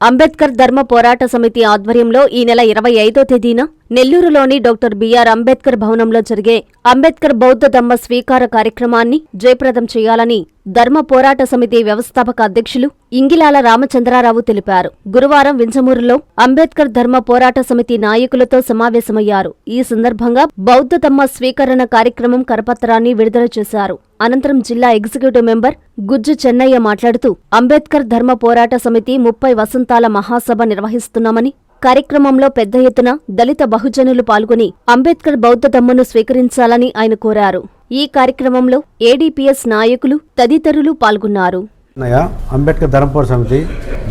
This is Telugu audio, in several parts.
అంబేద్కర్ ధర్మ పోరాట సమితి ఆధ్వర్యంలో ఈ నెల ఇరవై ఐదో తేదీన నెల్లూరులోని డాక్టర్ బిఆర్ అంబేద్కర్ భవనంలో జరిగే అంబేద్కర్ బౌద్ధ ధమ్మ స్వీకార కార్యక్రమాన్ని జయప్రదం చేయాలని ధర్మ పోరాట సమితి వ్యవస్థాపక అధ్యక్షులు ఇంగిలాల రామచంద్రారావు తెలిపారు. గురువారం వింజమూరులో అంబేద్కర్ ధర్మ పోరాట సమితి నాయకులతో సమావేశమయ్యారు. ఈ సందర్భంగా బౌద్ధ ధమ్మ స్వీకరణ కార్యక్రమం కరపత్రాన్ని విడుదల చేశారు. అనంతరం జిల్లా ఎగ్జిక్యూటివ్ మెంబర్ గుజ్జు చెన్నయ్య మాట్లాడుతూ అంబేద్కర్ ధర్మ పోరాట సమితి ముప్పై వసంతాల మహాసభ నిర్వహిస్తున్నామని కార్యక్రమంలో పెద్ద ఎత్తున దళిత బహుజనులు పాల్గొని అంబేద్కర్ బౌద్ధ ధమ్మను స్వీకరించాలని ఆయన కోరారు. ఈ కార్యక్రమంలో ఏడీపీఎస్ నాయకులు తదితరులు పాల్గొన్నారు. అంబేద్కర్ ధర్మపుర సమితి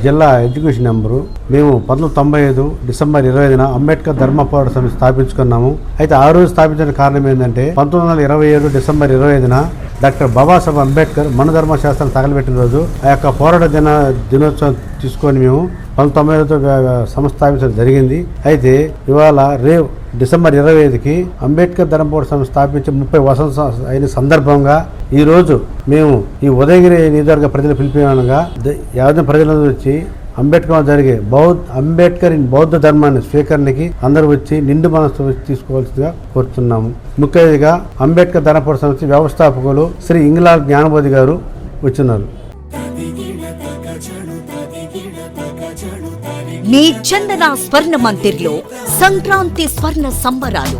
జిల్లా ఎడ్యుకేషన్ నెంబరు మేము పంతొమ్మిది తొంభై ఐదు డిసెంబర్ ఇరవై ఐదున అంబేద్కర్ ధర్మ పోరాట సమితి స్థాపించుకున్నాము. అయితే ఆ రోజు స్థాపించిన కారణం ఏంటంటే పంతొమ్మిది వందల ఇరవై ఏడు డిసెంబర్ ఇరవై ఐదున డాక్టర్ బాబాసాహెబ్ అంబేద్కర్ మన ధర్మశాస్త్రం తగలబెట్టిన రోజు ఆ యొక్క పోరాట దిన దినోత్సవం తీసుకొని మేము పంతొమ్మిది తొంభై సంస్థాపించడం జరిగింది. అయితే ఇవాళ రేపు డిసెంబర్ ఇరవై ఐదుకి అంబేద్కర్ ధర్మపోటు సంస్థ స్థాపించి ముప్పై వసంత అయిన సందర్భంగా ఈరోజు మేము ఈ ఉదయగిరి నియోజకవర్గ ప్రజలు పిలిపినగా యావత్ ప్రజలందరూ వచ్చి అంబేద్కర్ జరిగే బౌద్ధ అంబేద్కర్ ఇన్ బౌద్ధ ధర్మాన్ని స్వీకరణకి అందరూ వచ్చి నిండు మనసు తీసుకోవాల్సిందిగా కోరుతున్నాము ముఖ్యంగా అంబేద్కర్ ధర్మపుర సంస్థ వ్యవస్థాపకులు శ్రీ ఇంగ్లాల్ జ్ఞానబోధి గారు వచ్చినారు. మీ చందన స్వర్ణ మందిర్లో సంక్రాంతి స్వర్ణ సంబరాలు.